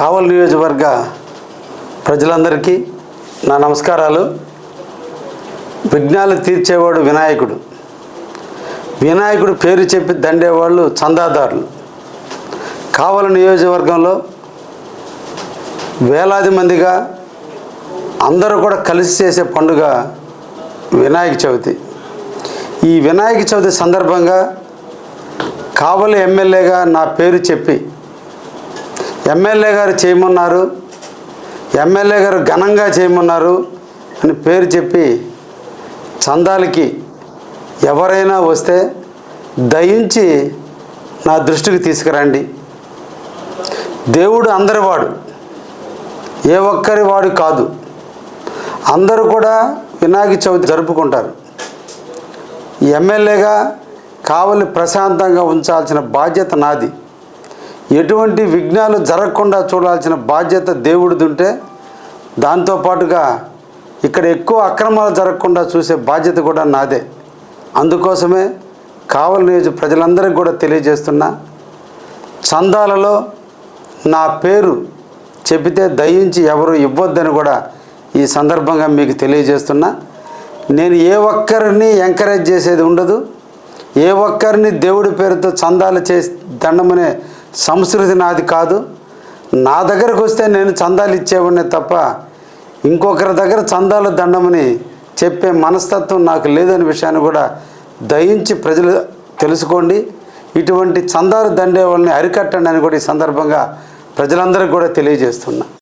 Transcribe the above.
కావల్ నియోజకవర్గ ప్రజలందరికీ నా నమస్కారాలు. విఘ్నాలు తీర్చేవాడు వినాయకుడు. వినాయకుడు పేరు చెప్పి దండేవాళ్ళు చందాదారులు. కావల నియోజకవర్గంలో వేలాది మందిగా అందరూ కూడా కలిసి చేసే పండుగ వినాయక చవితి. ఈ వినాయక చవితి సందర్భంగా కావలి ఎమ్మెల్యేగా నా పేరు చెప్పి ఎమ్మెల్యే గారు చేయమన్నారు ఎమ్మెల్యే గారు ఘనంగా చేయమన్నారు అని పేరు చెప్పి చందాలకి ఎవరైనా వస్తే దయించి నా దృష్టికి తీసుకురండి. దేవుడు అందరి వాడు ఏ ఒక్కరి వాడు కాదు. అందరూ కూడా వినాయక చవితి జరుపుకుంటారు. ఎమ్మెల్యేగా కావలి ప్రశాంతంగా ఉంచాల్సిన బాధ్యత నాది. ఎటువంటి విఘ్నాలు జరగకుండా చూడాల్సిన బాధ్యత దేవుడిది ఉంటే దాంతోపాటుగా ఇక్కడ ఎక్కువ అక్రమాలు జరగకుండా చూసే బాధ్యత కూడా నాదే. అందుకోసమే కావలి నియోజక ప్రజలందరికీ కూడా తెలియజేస్తున్నా చందాలలో నా పేరు చెబితే దయించి ఎవరు ఇవ్వద్దని కూడా ఈ సందర్భంగా మీకు తెలియజేస్తున్నా. నేను ఏ ఒక్కరిని ఎంకరేజ్ చేసేది ఉండదు. ఏ ఒక్కరిని దేవుడి పేరుతో చందాలు చేసి దండమనే సంస్కృతి నాది కాదు. నా దగ్గరకు వస్తే నేను చందాలు ఇచ్చేవాడిని తప్ప ఇంకొకరి దగ్గర చందాలు దండమని చెప్పే మనస్తత్వం నాకు లేదనే విషయాన్ని కూడా దయించి ప్రజలు తెలుసుకోండి. ఇటువంటి చందాలు దండే వాళ్ళని అరికట్టండి అని కూడా ఈ సందర్భంగా ప్రజలందరికీ కూడా తెలియజేస్తున్నా.